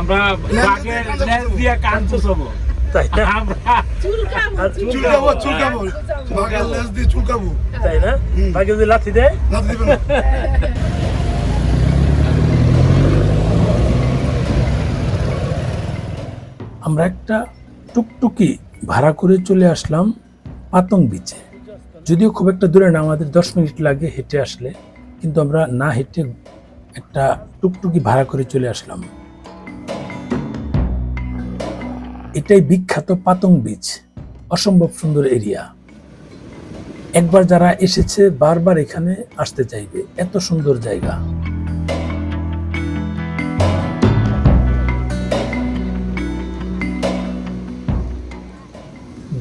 আমরা বাঘের লেজ দিয়ে কান চুষবো তাই না। চুলকাবো চুলকাবো। বাঘের লেজ দিয়ে চুলকাবো। তাই না? বাকি যদি লাথি দেয়? লাথি দিবেন আমরা একটা টুকটুকি ভাড়া করে চলে আসলাম পাতং বিচে যদিও খুব একটা দূরে না আমাদের দশ মিনিট লাগে হেঁটে আসলে। কিন্তু আমরা না হেঁটে একটা টুকটুকি ভাড়া করে চলে আসলাম। এটাই বিখ্যাত পাতং বিচ, অসম্ভব সুন্দর এরিয়া। একবার যারা এসেছে, বারবার এখানে আসতে চাইবে, এত সুন্দর জায়গা।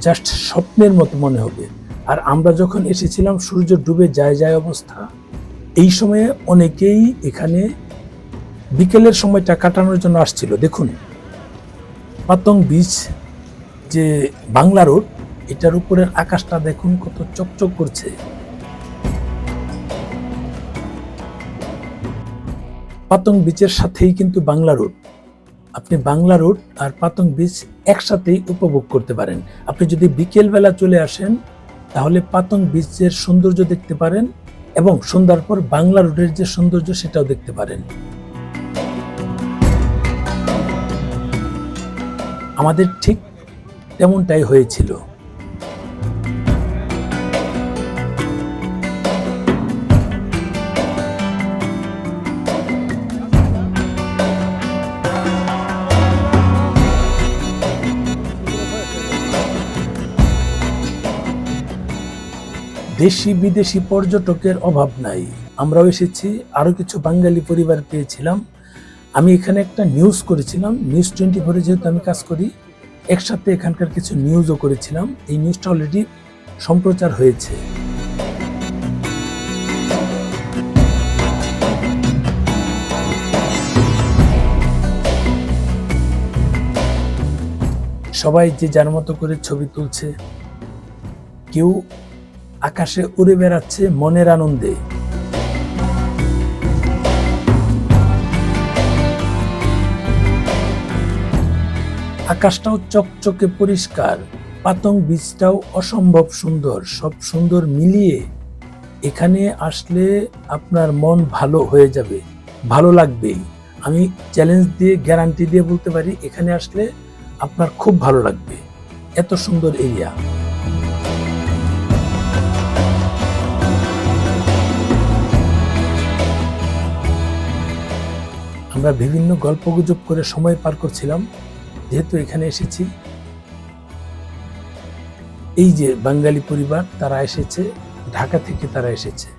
জাস্ট স্বপ্নের মতো মনে হবে। আর আমরা যখন এসেছিলাম, সূর্য ডুবে যায় যায় অবস্থা, এই সময়ে অনেকেই এখানে বিকেলের সময়টা কাটানোর জন্য আসছিল। দেখুন পাতং বিচ যে বাংলা রোড, এটার উপরের আকাশটা দেখুন কত চকচক করছে। পাতং বিচের সাথেই কিন্তু বাংলা রোড। আপনি বাংলা রোড আর পাতং বিচ একসাথেই উপভোগ করতে পারেন। আপনি যদি বিকেলবেলা চলে আসেন, তাহলে পাতং বিচের সৌন্দর্য দেখতে পারেন এবং সন্ধ্যার পর বাংলা রোডের যে সৌন্দর্য, সেটাও দেখতে পারেন। আমাদের ঠিক তেমনটাই হয়েছিল। দেশি বিদেশি পর্যটকের অভাব নাই। আমরাও এসেছি, আরও কিছু বাঙালি পরিবার পেয়েছিলাম। আমি এখানে একটা নিউজ করেছিলাম নিউজ টোয়েন্টি ফোরে যেহেতু আমি কাজ করি, একসাথে এখানকার কিছু নিউজও করেছিলাম। এই নিউজটা অলরেডি সম্প্রচার হয়েছে। সবাই যে যার মতো করে ছবি তুলছে, কেউ আকাশে উড়ে বেড়াচ্ছে মনের আনন্দে। আকাশটাও চকচকে পরিষ্কার, পাতং বীজটাও অসম্ভব সুন্দর, সব সুন্দর মিলিয়ে এখানে আসলে আপনার মন ভালো হয়ে যাবে, ভালো লাগবেই। আমি চ্যালেঞ্জ দিয়ে গ্যারান্টি দিয়ে বলতে পারি, এখানে আসলে আপনার খুব ভালো লাগবে। এত সুন্দর এরিয়া আমরা বিভিন্ন গল্পগুজব করে সময় পার করছিলাম। যেহেতু এখানে এসেছি এই যে বাঙালি পরিবার তারা এসেছে ঢাকা থেকে তারা এসেছে।